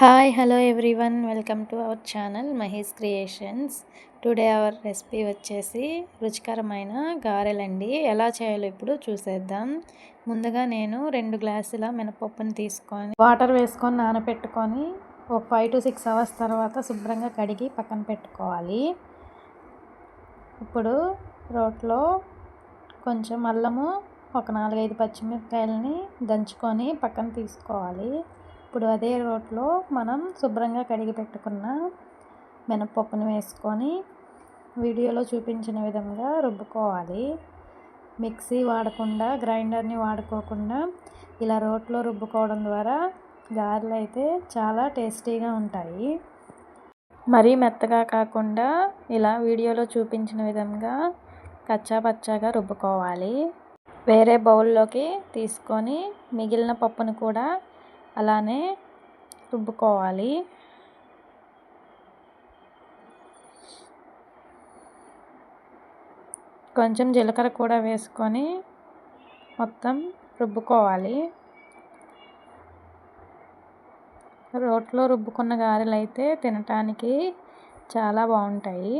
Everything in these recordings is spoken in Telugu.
Hi hello everyone welcome to our channel Mahesh creations today our recipe వచ్చేసి రుచికరమైన గారెలండి. ఎలా చేయాలో ఇప్పుడు చూసేద్దాం. ముందుగా నేను రెండు గ్లాసుల మినపప్పుని తీసుకొని వాటర్ వేసుకొని నానబెట్టుకొని ఒక ఫైవ్ టు సిక్స్ అవర్స్ తర్వాత శుభ్రంగా కడిగి పక్కన పెట్టుకోవాలి. ఇప్పుడు రోట్లో కొంచెం అల్లము ఒక నాలుగైదు పచ్చిమిరపకాయలని దంచుకొని పక్కన తీసుకోవాలి. ఇప్పుడు అదే రోట్లో మనం శుభ్రంగా కడిగి పెట్టుకున్న మినపప్పును వేసుకొని వీడియోలో చూపించిన విధంగా రుబ్బుకోవాలి. మిక్సీ వాడకుండా గ్రైండర్ని వాడుకోకుండా ఇలా రోట్లో రుబ్బుకోవడం ద్వారా గారెలు అయితే చాలా టేస్టీగా ఉంటాయి. మరీ మెత్తగా కాకుండా ఇలా వీడియోలో చూపించిన విధంగా కచ్చా పచ్చాగా రుబ్బుకోవాలి. వేరే బౌల్లోకి తీసుకొని మిగిలిన పప్పును కూడా అలానే రుబ్బుకోవాలి. కొంచెం జీలకర్ర కూడా వేసుకొని మొత్తం రుబ్బుకోవాలి. రోట్లో రుబ్బుకున్న గారెలు అయితే తినటానికి చాలా బాగుంటాయి.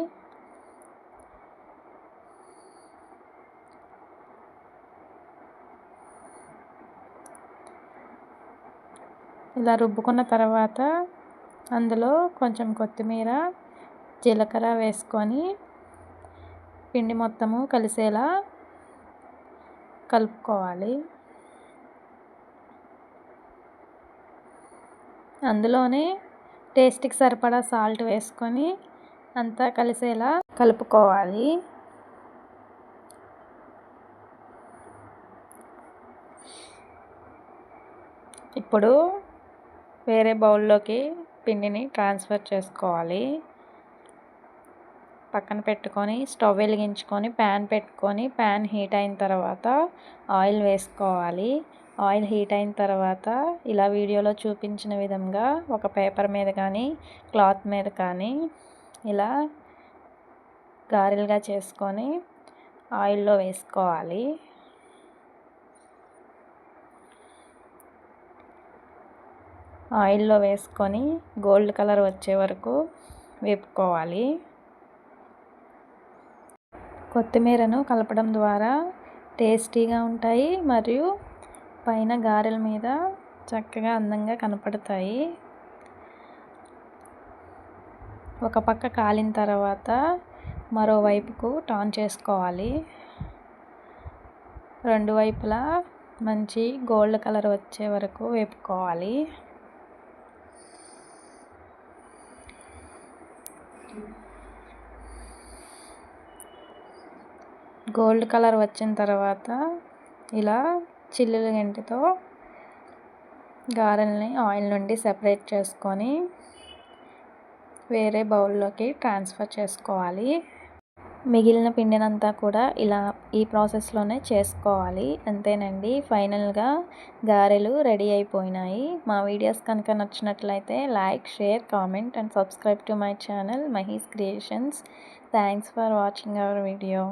ఇలా రుబ్బుకున్న తర్వాత అందులో కొంచెం కొత్తిమీర జీలకర్ర వేసుకొని పిండి మొత్తము కలిసేలా కలుపుకోవాలి. అందులోనే టేస్ట్కి సరిపడా సాల్ట్ వేసుకొని అంతా కలిసేలా కలుపుకోవాలి. ఇప్పుడు వేరే బౌల్లోకి పిండిని ట్రాన్స్ఫర్ చేసుకోవాలి. పక్కన పెట్టుకొని స్టవ్ వెలిగించుకొని ప్యాన్ పెట్టుకొని ప్యాన్ హీట్ అయిన తర్వాత ఆయిల్ వేసుకోవాలి. ఆయిల్ హీట్ అయిన తర్వాత ఇలా వీడియోలో చూపించిన విధంగా ఒక పేపర్ మీద కానీ క్లాత్ మీద కానీ ఇలా గారెలుగా చేసుకొని ఆయిల్లో వేసుకోవాలి. ఆయిల్లో వేసుకొని గోల్డ్ కలర్ వచ్చే వరకు వేపుకోవాలి. కొత్తిమీరను కలపడం ద్వారా టేస్టీగా ఉంటాయి మరియు పైన గారెల మీద చక్కగా అందంగా కనపడతాయి. ఒక పక్క కాలిన తర్వాత మరోవైపుకు టర్న్ చేసుకోవాలి. రెండు వైపులా మంచి గోల్డ్ కలర్ వచ్చే వరకు వేపుకోవాలి. గోల్డ్ కలర్ వచ్చిన తర్వాత ఇలా చిల్లుల గంటితో గారెల్ని ఆయిల్ నుండి సెపరేట్ చేసుకొని వేరే బౌల్లోకి ట్రాన్స్ఫర్ చేసుకోవాలి. మిగిలిన పిండినంతా కూడా ఇలా ఈ ప్రాసెస్లోనే చేసుకోవాలి. అంతేనండి. ఫైనల్గా గారెలు రెడీ అయిపోయినాయి. మా వీడియోస్ కనుక నచ్చినట్లయితే like share comment and subscribe to my channel Mahis creations. Thanks for watching our video.